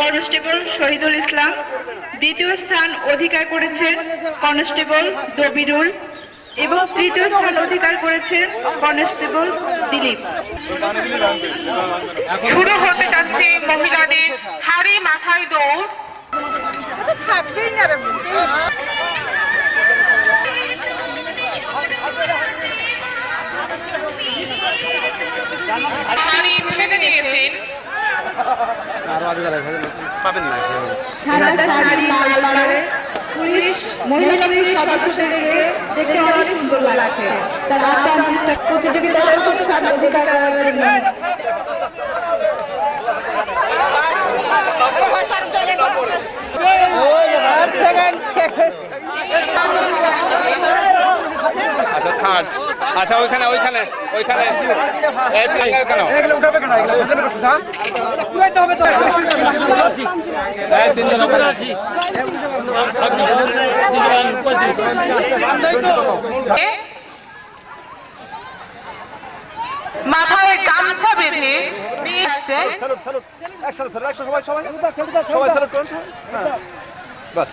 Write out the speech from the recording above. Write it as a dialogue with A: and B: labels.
A: Constable Shahidul Islam. দ্বিতীয় স্থান অধিকার করেছেন কনস্টেবল দবিরুল এবং তৃতীয় স্থান অধিকার করেছেন কনস্টেবল দিলীপ।
B: শুরু হতে যাচ্ছে মহিলাদের হাড়ি মাথায় দৌড়। হাড়ি ফেলে দিয়েছেন।
C: পাবেন না সে
A: সারাটা শাড়ি লাল করে পুলিশ মহিলা পুলিশ সদস্যদেরকে দেখতে অনেক সুন্দর লাগছে। তার আচার চেষ্টা প্রতিযোগিতার স্থান অধিকার করার জন্য।
D: আচ্ছা থার্ড। আচ্ছা ওইখানে ওইখানে ওইখানে।
B: মাথায় গামছা বেঁধে
C: একসাথে সবাই সবাই সবাই স্যালুট করুন সবাই হ্যাঁ বাস